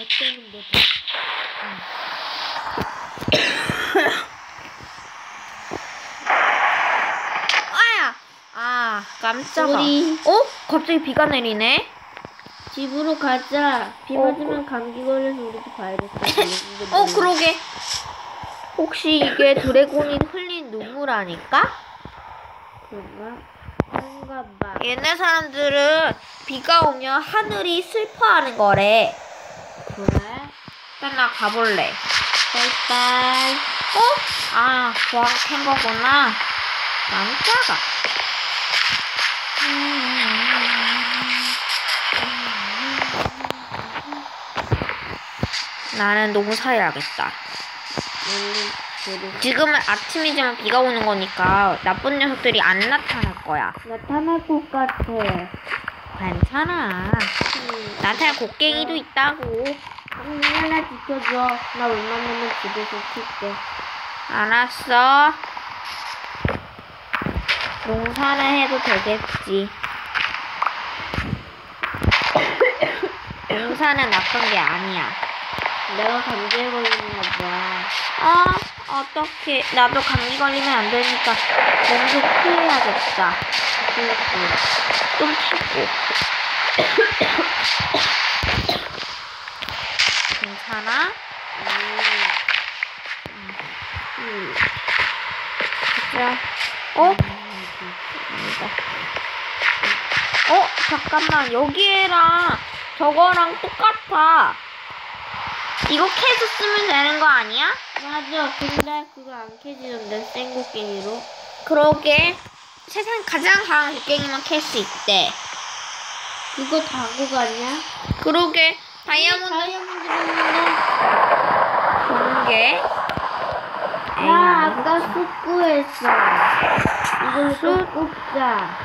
어쩌는데 더. 아야! 아, 깜짝아. 우리- 어? 갑자기 비가 내리네? 집으로 가자. 비 어, 맞으면 감기 걸려서 우리도 걸리는데. 어, 그러게. 혹시 이게 드래곤이 흘린 눈물 아닐까? 그런가? 그런가 봐. 옛날 사람들은 비가 오면 하늘이 슬퍼하는 거래. 일단 나 가볼래. 빠이빠이. 어? 아, 보안 캔 거구나. 깜짝아. 나는 농사해야겠다. 지금은 아침이지만 비가 오는 거니까 나쁜 녀석들이 안 나타날 거야. 나타날 것 같아. 괜찮아. 음. 나타날 곡괭이도 있다고. 언니 하나 지켜줘. 나 웬만하면 집에서 킬게. 알았어. 농사를 해도 되겠지. 농사는 나쁜 게 아니야. 내가 감기에 걸렸나 봐. 어, 어떡해. 나도 감기 걸리면 안 되니까 몸좀 피해야겠다. 그랬어. 좀 피고. 괜찮아? 음. 자, 어? 아니다. 어, 잠깐만. 여기랑 저거랑 똑같아. 이거 캐서 쓰면 되는 거 아니야? 맞아. 근데 그거 안 캐지던데 생곡갱이로. 그러게. 세상 가장 강한 곡괭이만 캘 수 있대. 그거 다고 갔냐? 그러게. 다이아몬드 게. 야, 아까 쑥구했어. 이걸로 쑥 굽자.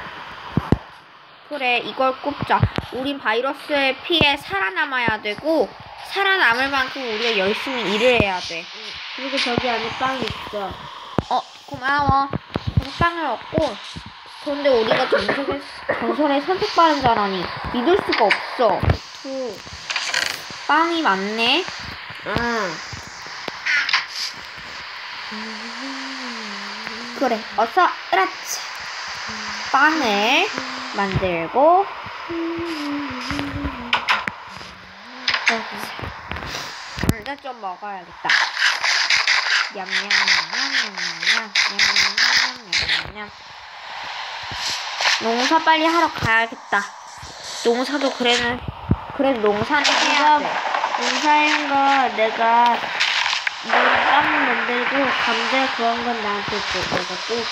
그래, 이걸 꼽자. 우린 바이러스에 피해 살아남아야 되고, 살아남을 만큼 우리가 열심히 일을 해야 돼. 그리고 저기 안에 빵 있어. 어, 고마워. 그래서 빵을 얻고, 그런데 우리가 전설의, 전설의 선택받은 자라니 믿을 수가 없어. 후. 빵이 많네. 응. 그래, 어서, 으라치. 빵을 만들고, 이제 좀 먹어야겠다. 냠냠냠냠냠냠냠냠냠. 농사 빨리 하러 가야겠다. 농사도 그래는 그래도 농사는 해야 돼. 인사한 거 내가 너빵 만들고 감자 그런 건 나한테 줘. 내가 꿀게.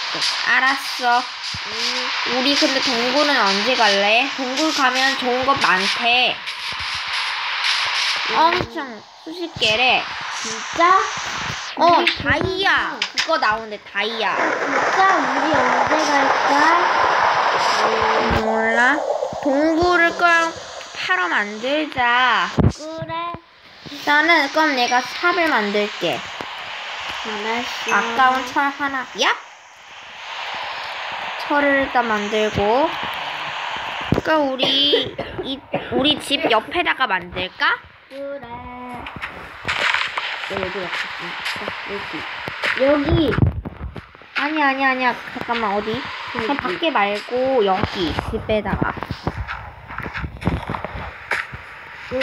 알았어. 음, 우리 근데 동굴은 언제 갈래? 동굴 가면 좋은 것 많대. 엄청 수십 개래. 진짜? 어, 다이아. 그거 나오는데 다이아. 진짜 우리 언제 갈까? 몰라. 동굴을 그럼 팔아 만들자. 그래. 나는 그럼 내가 삽을 만들게. 알았어. 아까운 철 하나. 야! 철을 일단 만들고. 그럼 우리 이 우리 집 옆에다가 만들까? 그래. 너 여기? 여기. 여기. 아니 아니 아니야. 잠깐만 어디? 밖에 말고 여기 집에다가. 그래.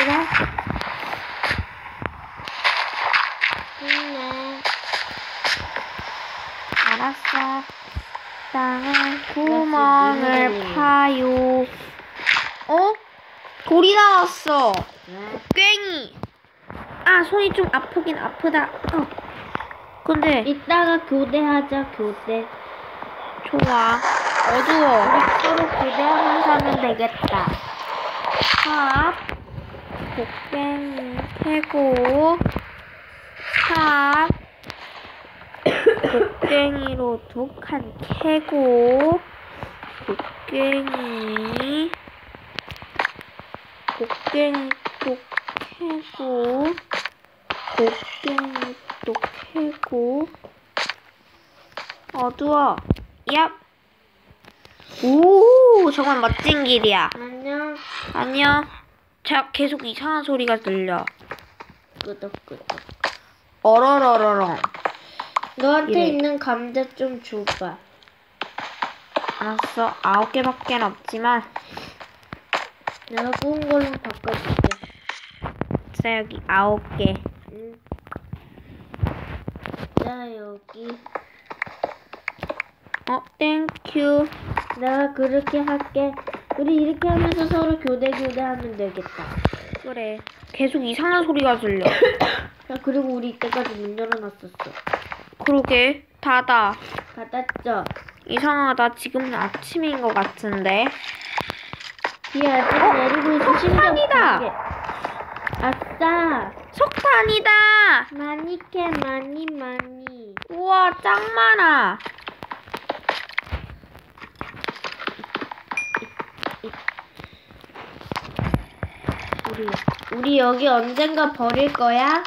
좋네. 알았어. 이거는 구멍을 파요. 어? 돌이 나왔어. 네. 괭이. 아 손이 좀 아프긴 아프다. 어. 근데 이따가 교대하자 교대. 좋아. 어두워. 우리 서로 교대하면서 하면 되겠다. 삽. 곡괭이 캐고. 삽. 곡괭이로 두칸 캐고. 곡괭이. 곡괭이 또 캐고. 곡괭이 또 캐고. 어두워. 얍. 오, 정말 멋진 길이야. 안녕. 안녕. 자, 계속 이상한 소리가 들려. 끄덕끄덕. 어러러러렁. 너한테 이래. 있는 감자 좀 줘봐. 알았어. 아홉 개밖에 없지만. 내가 구운 걸로 바꿔줄게. 자, 여기 아홉 개. 응. 자, 여기. 어, 땡큐. 내가 그렇게 할게. 우리 이렇게 하면서 서로 교대 교대하면 되겠다. 그래. 계속 이상한 소리가 들려. 야, 그리고 우리 이때까지 문 열어놨었어. 그러게. 닫아. 닫았죠? 이상하다. 지금은 아침인 것 같은데. 비야, 좀 내리고 있어. 심장 석탄이다. 크게. 아싸! 석탄이다. 많이 캐, 많이, 많이. 우와, 짱 많아. 우리, 우리 여기 언젠가 버릴 거야?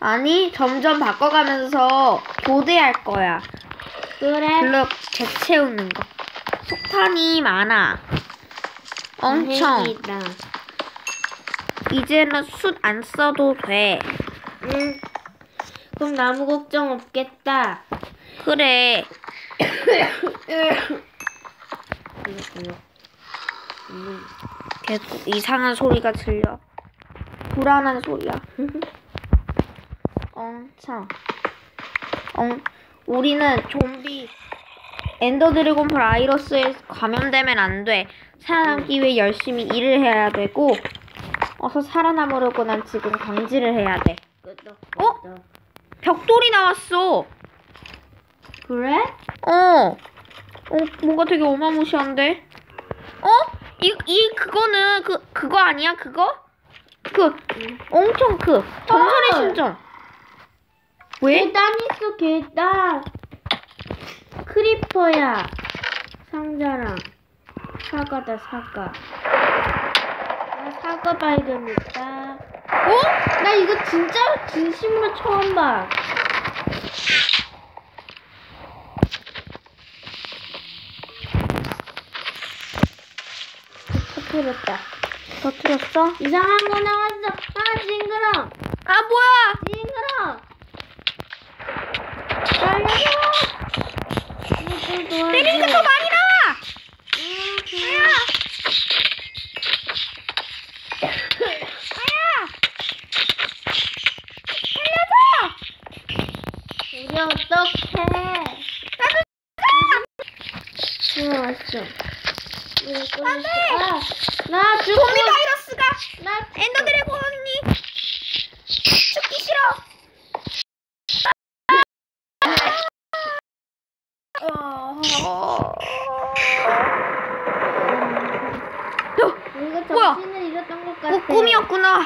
아니, 점점 바꿔가면서 교대할 거야. 그래. 블럭 재채우는 거. 석탄이 많아. 엄청. 다행이다. 이제는 숯 안 써도 돼. 응. 그럼 나무 걱정 없겠다. 그래. 음. 계속 이상한 소리가 들려. 불안한 소리야. 엄청. 엉, 우리는 좀비 엔더 드래곤 바이러스에 감염되면 안 돼. 살아남기 위해 열심히 일을 해야 되고, 어서 살아남으려고 난 지금 광질을 해야 돼. 어? 벽돌이 나왔어. 그래? 어. 어, 뭔가 되게 어마무시한데? 어? 이, 이, 그거는, 그, 그거 아니야? 그거? 그, 엄청 그, 전설의 헐. 신전. 왜? 계단 있어, 계단. 크리퍼야. 상자랑. 사과다, 사과. 나 사과 발견했다. 어? 나 이거 진짜 진심으로 처음 봐. 터뜨렸다. 터뜨렸어? 이상한 거 나왔어. 아, 징그러. 아, 뭐야! 징그러. 살려줘. 때리니까 더 많이 나와! 음, 아야! 아야! 살려줘! 우리 어떡해. 나도 어, 왔어. 이거 안 돼! 꺼냈어. 아, 나 죽고. 좀비 바이러스가 나 엔더 드래곤이 죽기 싫어. 어... 우리가 뭐야? 정신을 잃었던 것 같아. 어, 꿈이었구나.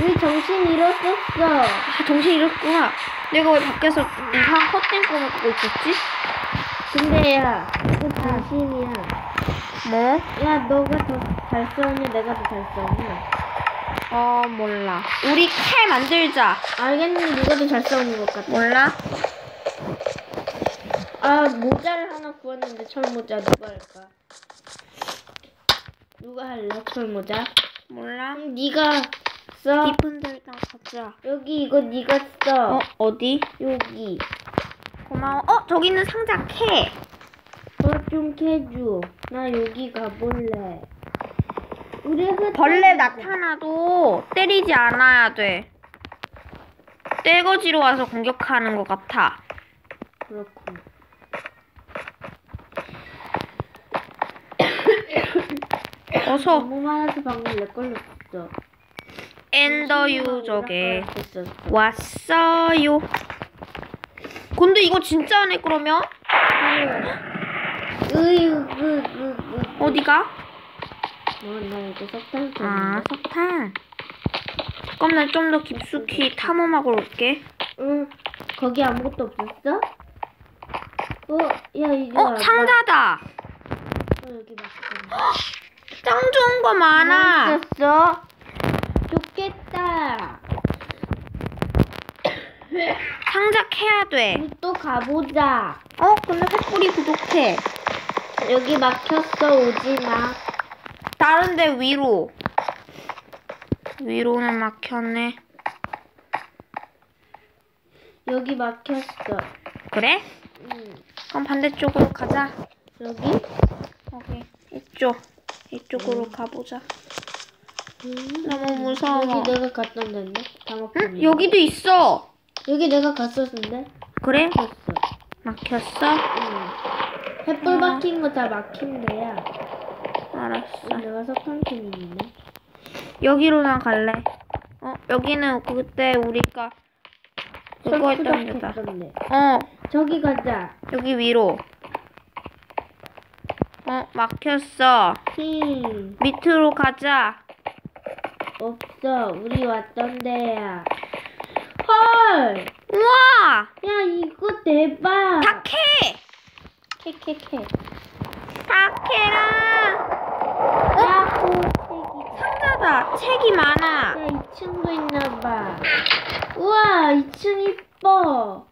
우리 정신 잃었었어. 아, 정신 잃었구나. 내가 왜 밖에서 이상한 헛된 꿈을 꾸고 있었지? 근데 야, 이거 정신이야. 뭐? 야, 너가 더잘 싸우냐, 내가 더잘 싸우냐. 어, 몰라. 우리 칼 만들자. 알겠는데 누가 더 잘 싸우는 것 같아. 몰라? 아, 모자를 하나 구웠는데 철 모자 누가 할까? 누가 할래? 철 모자? 몰라? 그럼 네가 써. 깊은 데다 가자. 여기 이거 네가 써. 어, 어디? 여기. 고마워. 어, 저기 있는 상자 캐. 너좀 캐줘. 나 여기 가볼래. 우리 그 벌레 나타나도 때리지 않아야 돼. 떼거지로 와서 공격하는 것 같아. 그렇군. 어서 너무 많아서 방금 내 걸렸어. 엔더 유적에. 왔어요. 근데 이거 진짜 안해 그러면? 으유, 으, 으, 으. 어디가? 어, 나 이거 석탄 좀. 아 석탄. 잠깐만 좀더 깊숙이 탐험하고 올게. 응. 거기 아무것도 없었어? 어, 야 이거. 어 상자다. 어, 여기 맛있 짱 좋은 거 많아. 있었어? 좋겠다. 캐야 돼. 우리 또 가보자. 어 근데 횃불이 부족해. 여기 막혔어 오지 마. 다른데 위로. 위로는 막혔네. 여기 막혔어. 그래? 응. 그럼 반대쪽으로 가자. 여기? 여기 이쪽 이쪽으로 가보자. 음. 너무 무서워. 여기 내가 갔던 데인데? 응? 여기도 있어. 여기 내가 갔었는데? 그래? 막혔어. 막혔어? 응. 햇불 아. 박힌 거 다 막힌 데야. 알았어. 내가 석탄캔 있네. 여기로 나 갈래. 어 여기는 그때 우리가 그거 했던 데다. 어 저기 가자. 여기 위로. 어 막혔어. 힝. 밑으로 가자. 없어. 우리 왔던 데야. 헐! 우와! 야, 이거 대박! 다케! 캐캐캐. 다케랑 야호, 책이. 상자다. 책이 많아. 야, 2층도 있나봐. 우와, 2층 이뻐.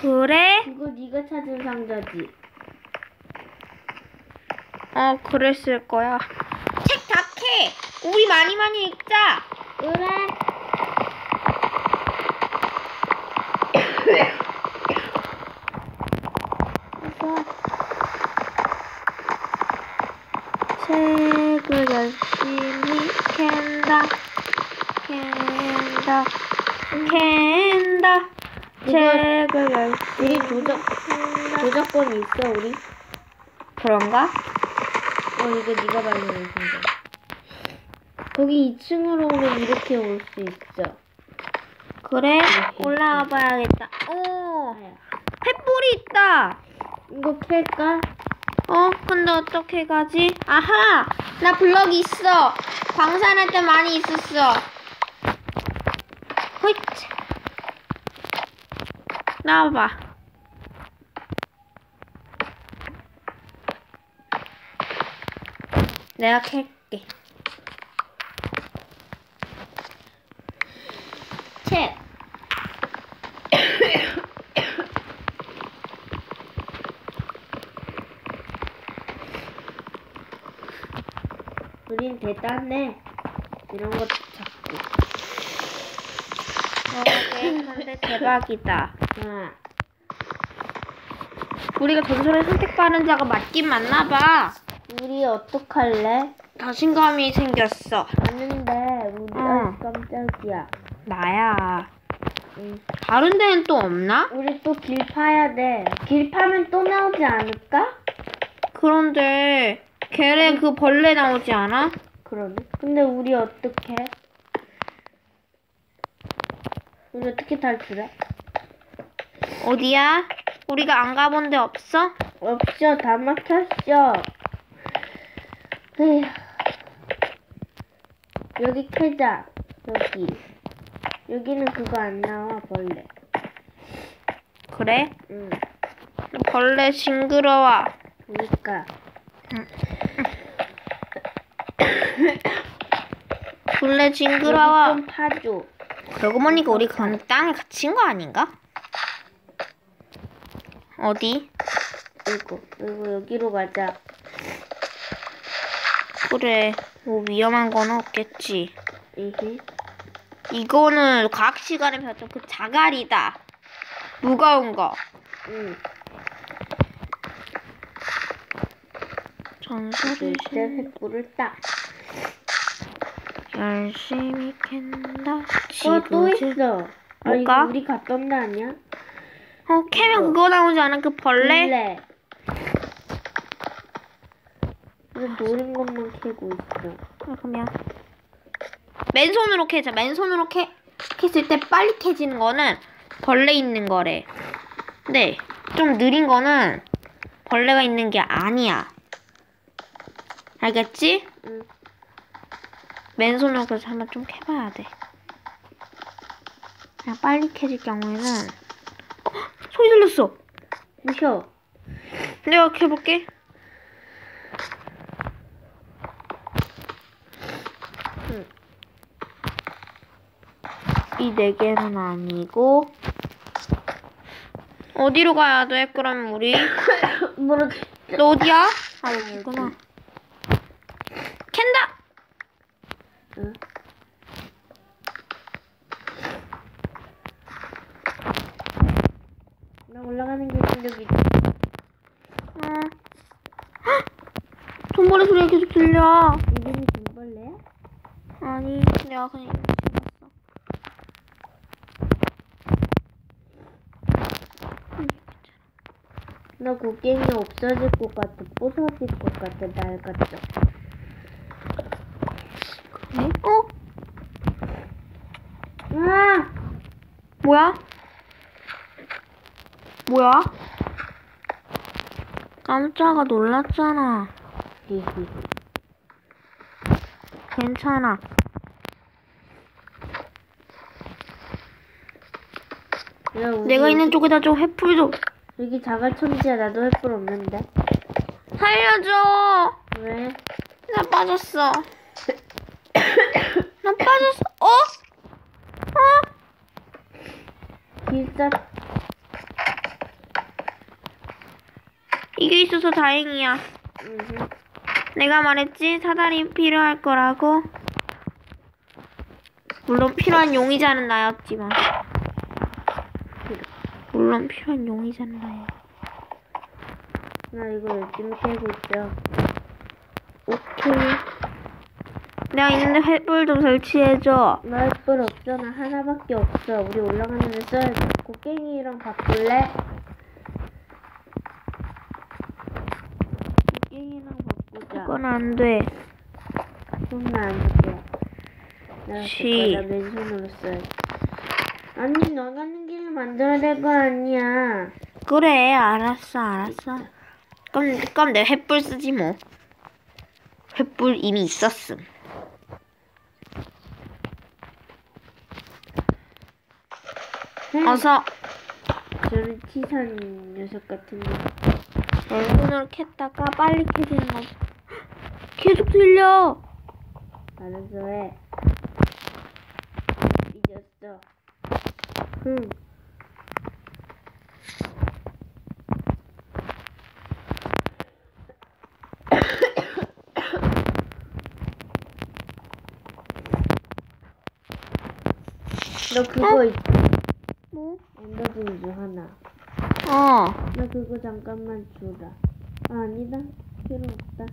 그래? 이거 네가 찾은 상자지. 어 그랬을 거야. 책 다케! 우리 많이 많이 읽자. 그래? 그래서 책을 열심히 캔다 캔다 캔다 책을 열심히 우리 조작, 캔다 조작권이 있어, 우리? 그런가? 어, 이거 네가 발견한 상자. 거기 2층으로 오면 이렇게 올 수 있어. 그래? 올라와 봐야겠다 오. 횃불이 있다 이거 캘까? 어? 근데 어떻게 가지? 아하! 나 블럭이 있어! 광산할 때 많이 있었어. 호잇! 나와봐. 내가 캘게. 책. 우린 대단해. 이런 것도 찾고. 어, 네, 근데 대박이다. 아, 우리가 전설의 선택받은 자가 맞긴 맞나봐. 우리 어떡할래? 자신감이 생겼어. 아는데, 우리 응. 아 깜짝이야. 나야. 응. 다른 데는 또 없나? 우리 또 길 파야 돼. 길 파면 또 나오지 않을까? 그런데 걔네 그 벌레 나오지 않아? 그러네. 근데 우리 어떻게? 우리 어떻게 탈출해? 어디야? 우리가 안 가본 데 없어? 없어, 다 막혔어. 에휴. 여기 캐자. 여기. 여기는 그거 안 나와, 벌레. 그래? 응. 벌레 징그러워. 그니까. 벌레 징그러워. 좀 파줘. 그러고 보니까 우리 그 땅에 갇힌 거 아닌가? 어디? 이거, 이거 여기로 가자. 그래. 뭐 위험한 건 없겠지. 이거는 과학 시간에 배웠던 그 자갈이다. 무거운 거. 응. 전설의 횃불을 딱. 열심히 캔다. 어, 또 지그재. 있어. 아, 이거? 우리 갔던 데 아니야? 어, 캐면 그거 나오지 않아? 그 벌레? 벌레. 이거 노린 것만 캐고 있어. 아, 그러면 맨손으로 캐자. 맨손으로 캐 캐을 때 빨리 캐지는 거는 벌레 있는 거래. 근데 좀 느린 거는 벌레가 있는 게 아니야. 알겠지? 응. 맨손으로 그래서 한번 좀 캐봐야 돼. 그냥 빨리 캐질 경우에는 어, 소리 들렸어. 무셔. 내가 캐볼게. 이 네 개는 아니고 어디로 가야 돼? 그럼 우리 모르겠. 너 어디야? 아 여기구나. 캔다. 응. 나 올라가는 게 여기. 응. 돈벌레 소리가 계속 들려. 이름이 돈벌레야? 아니, 내가 그냥. 나 곡괭이 없어질 것 같아. 부서질 것 같아. 날 같아. 네? 어? 아! 뭐야? 뭐야? 깜짝아 놀랐잖아. 히히. 괜찮아. 야, 우리 내가 있는 쪽에다 좀 횃불 좀 여기 자갈천지야. 나도 햇불 없는데. 살려줘. 왜? 나 빠졌어. 나 빠졌어. 어? 어? 길자 이게 있어서 다행이야. 음. 내가 말했지 사다리 필요할 거라고. 물론 필요한 용의자는 나였지만. 물론 필요한 나야. 나 이거 열심히 캐고 있어. 오케이. 내가 있는데 횃불 좀 설치해줘. 나 없어. 나 하나밖에 없어. 우리 올라가는 데 써야지. 곡괭이랑 바꿀래? 곡괭이랑 바꾸자. 그건 안 돼. 손만 안 시. 나 맨손으로 써야지. 아니, 나가는 만들어야 될 거 아니야. 그래, 알았어, 알았어. 그럼, 그럼 내 횃불 쓰지 뭐. 횃불 이미 있었음. 어서 저는 치사한 녀석 같은데. 왼손으로 캤다가 빨리 켜지는 거. 계속 들려. 알아서 해. 잊었어. 응. 너 그거 있지? 뭐? 엔더진주 하나. 어. 나 그거 잠깐만 주라. 아, 아니다. 필요 없다.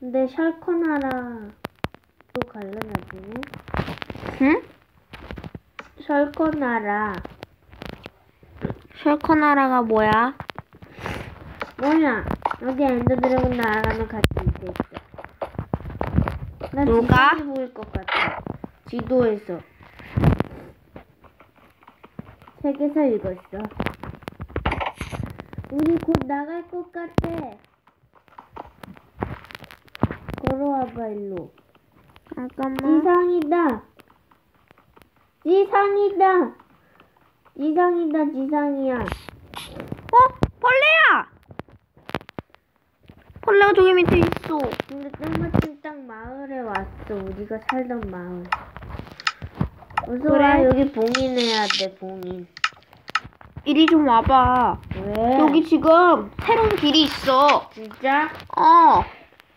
근데 셜커나라 또 갈래 나중에? 응? 셜커나라 셜커나라가 뭐야? 뭐야? 어디 엔더 드래곤 날아가면 같이 나 누가? 지도에 보일 것 같아. 지도에서. 책에서 읽었어. 우리 곧 나갈 것 같아. 걸어와봐 일로. 잠깐만. 지상이다. 지상이다. 지상이다 지상이야. 어? 벌레야! 벌레가 저기 밑에 있어. 근데 딱 마침 딱 마을에 왔어. 우리가 살던 마을. 어서 그래? 와. 여기 봉인해야 돼, 봉인. 이리 좀 와봐. 왜? 여기 지금 새로운 길이 있어. 진짜? 어.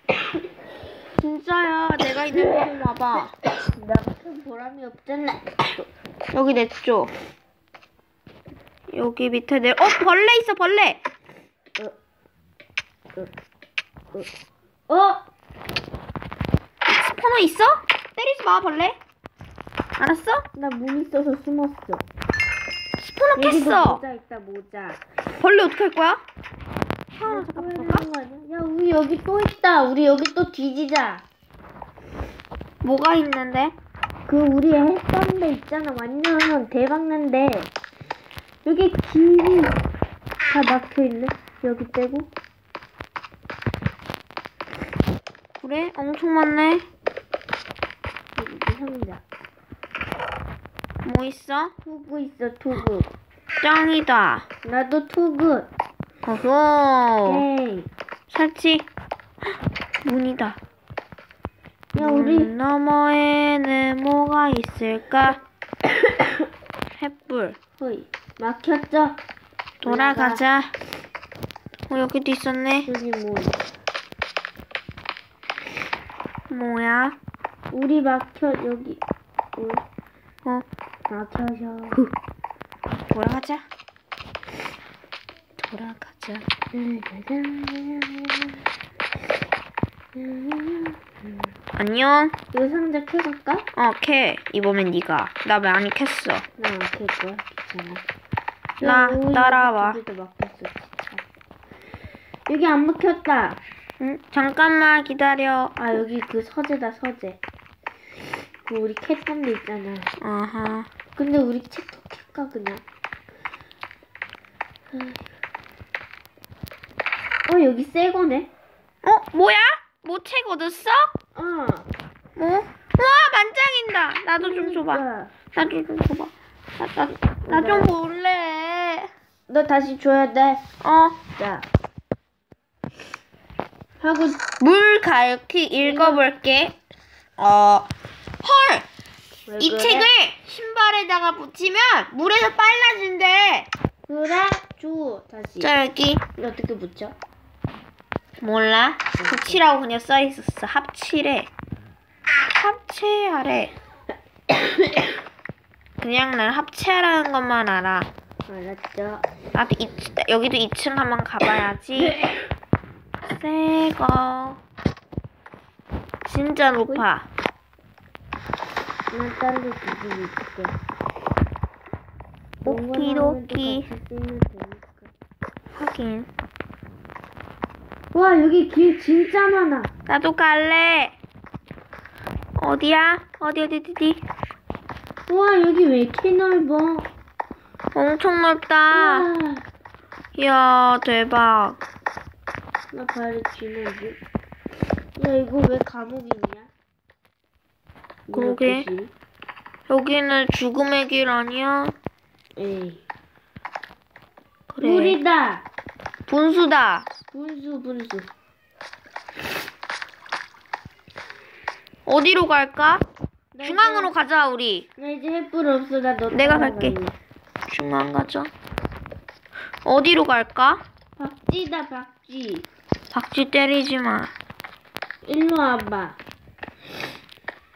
진짜야. 내가 있는 곳 좀 와봐. 나 무슨 보람이 없잖아. 여기 내 쪽. 여기 밑에 내. 어 벌레 있어 벌레. 어? 스포너 있어? 때리지 마 벌레. 알았어? 나 문 있어서 숨었어. 스포너 여기도 깼어. 모자 있다, 모자. 벌레 어떻게 할 거야? 하나 뭐 잠깐 해야 볼까? 야, 우리 여기 또 있다. 우리 여기 또 뒤지자. 뭐가 있는데? 그 우리 했던 데 있잖아. 완전 대박난 데. 여기 길이 다 막혀 있네. 여기 빼고. 그래? 엄청 많네. 상자. 뭐 있어? 투구 있어, 투구. 짱이다. 나도 투구. 어허. 에이. 설치. 문이다. 야, 우리 문 너머에는 뭐가 있을까? 횃불. 허이 막혔죠? 돌아가자. 어, 여기도 있었네. 여기 뭐 뭐야? 우리 막혀 여기 어, 어, 막혀서 후. 돌아가자. 돌아가자. 안녕. 이거 상자 켜갈까? 어, 캐. 이번엔 네가. 나 많이 캤어. 나안 켤 거야. 귀찮아. 나 따라와. 여기 안 막혔다. 응? 잠깐만 기다려. 아 여기 그 서재다 서재. 그 우리 데 있잖아. 아하. 근데 우리 책도 캘까 그냥. 어 여기 새 거네. 어, 뭐야? 뭐 책 얻었어? 어. 뭐? 와, 만장인다. 나도 좀 줘봐. 야, 나도 좀 줘봐. 나, 나, 나 좀 볼래. 너 다시 줘야 돼. 어. 자. 하고 물 가르키 읽어볼게. 어, 헐! 왜이 그래? 책을 신발에다가 붙이면 물에서 빨라진대. 그래 줘 다시. 자, 여기. 어떻게 붙여? 몰라. 붙이라고 그냥 써있었어. 합치래. 합체하래. 그냥 난 합체하라는 것만 알아. 알았죠. 나도 이, 여기도 2층 한번 가봐야지. 새거. 진짜 높아. 난 딴데 두고 있을게. 오키도키. 하긴. 와 여기 길 진짜 많아. 나도 갈래. 어디야? 어디, 어디, 어디? 와 여기 왜 이렇게 넓어? 엄청 넓다. 와, 이야, 대박. 나 발이 지나지. 야 이거 왜 감옥이냐? 그러게. 이렇게 여기는 죽음의 길 아니야? 길? 에이. 그래. 물이다. 분수다. 분수 분수. 어디로 갈까? 나 중앙으로 이제- 가자, 우리. 나 이제 햇불 없어. 나 너 내가 갈게. 중앙 가자. 어디로 갈까? 박쥐다 박쥐. 박쥐 때리지 마. 일로 와봐.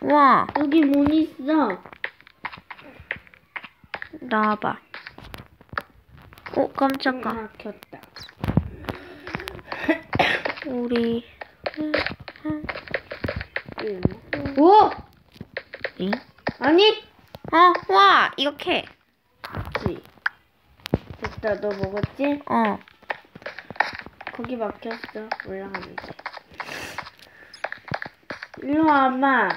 와, 여기 문 있어. 나와봐. 오, 깜짝아. 막혔다. 우리. 오! 응? 아니! 어, 와, 이렇게. 됐다, 너 먹었지? 어, 거기 막혔어. 올라가면 돼. 일로 와봐.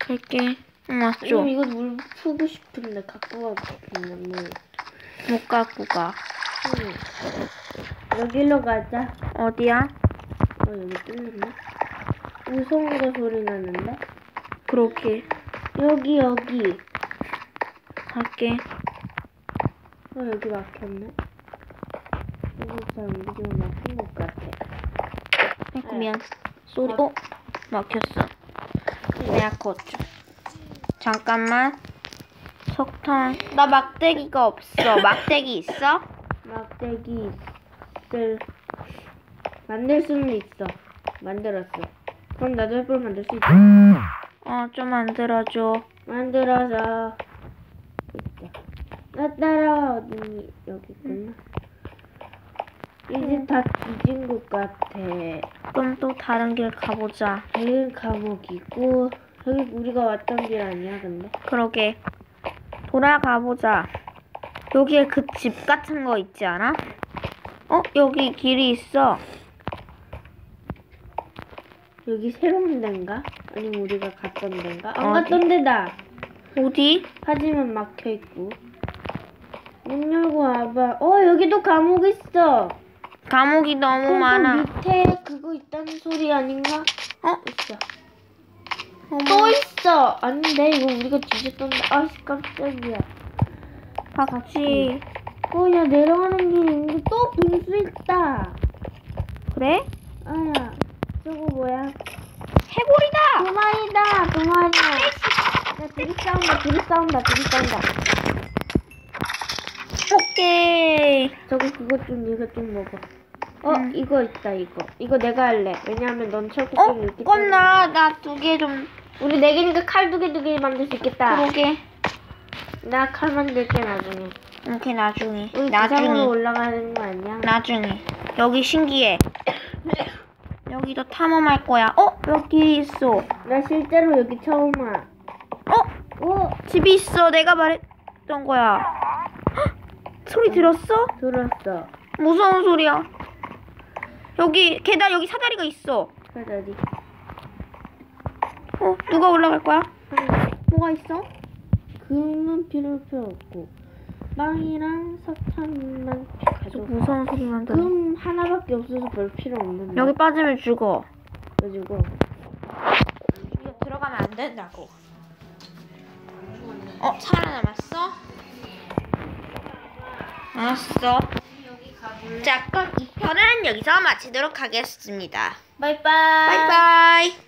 갈게. 응, 왔죠. 지금 이거 물 푸고 싶은데 갖고 가고 싶은데 물. 못 갖고 가. 응. 여기로 가자. 어디야? 어 여기 뚫렸네. 무서운 거 소리 나는데? 그렇게. 여기 여기. 갈게. 어 여기 막혔네. 잘 움직이면 막힌 것 같아. 아이고, 미안. 소리, 어? 막혔어. 내가 걷죠. 잠깐만. 석탄. 나 막대기가 없어. 막대기 있어? 막대기 있을 만들 수는 있어. 만들었어. 그럼 나도 햇불 만들 수 있어. 어, 좀 만들어줘. 만들어서 있다. 나 따라와 어디 여기 있구나. 이제 다 뒤진 것 같아. 그럼 또 다른 길 가보자. 다른 감옥이고 여기 우리가 왔던 길 아니야 근데? 그러게. 돌아가보자. 여기에 그 집 같은 거 있지 않아? 어? 여기 길이 있어. 여기 새로운 데인가? 아니면 우리가 갔던 데인가? 안 어디? 갔던 데다. 어디? 하지만 막혀 있고. 문 열고 와봐. 어 여기도 감옥 있어. 감옥이 너무 또 많아. 밑에 그거 있다는 소리 아닌가? 어? 있어. 어머. 또 있어. 아닌데 이거 우리가 뒤졌던데. 아씨 깜짝이야. 박쥐. 어 야 내려가는 길이 있는데 또 분수 있다. 그래? 아야 저거 뭐야? 해골이다! 두 마리다. 두 마리야. 야 둘이 싸운다. 둘이 싸운다. 둘이 싸운다. 오케이. 저거 그것 좀 이거 좀 먹어. 어 음. 이거 있다 이거. 이거 내가 할래. 왜냐하면 넌 철구 어? 좀 이렇게. 그럼 나, 나 두 개 좀, 우리 네 개니까 칼 두 개 두 개 만들 수 있겠다. 그러게. 나 칼 만들게 나중에. 오케이 나중에. 우리 나중에. 지상으로 올라가는 거 아니야? 나중에. 여기 신기해. 여기도 탐험할 거야. 어? 여기 있어. 나 실제로 여기 처음 와. 어? 오, 집이 있어. 내가 말했던 거야. 헉! 소리 들었어? 들었어. 무서운 소리야. 여기 계단 여기 사다리가 있어. 어디? 어? 누가 올라갈 거야? 뭐가 있어? 금은 필요 없고 빵이랑 석탄만 가져. 무서운 소리만 들려. 금 하나밖에 없어서 별 필요 없는데. 여기 빠지면 죽어. 가지고 들어가면 안 된다고. 어, 살아남았어? 알았어. 자, 그럼 이 편은 여기서 마치도록 하겠습니다. 바이바이. 바이바이.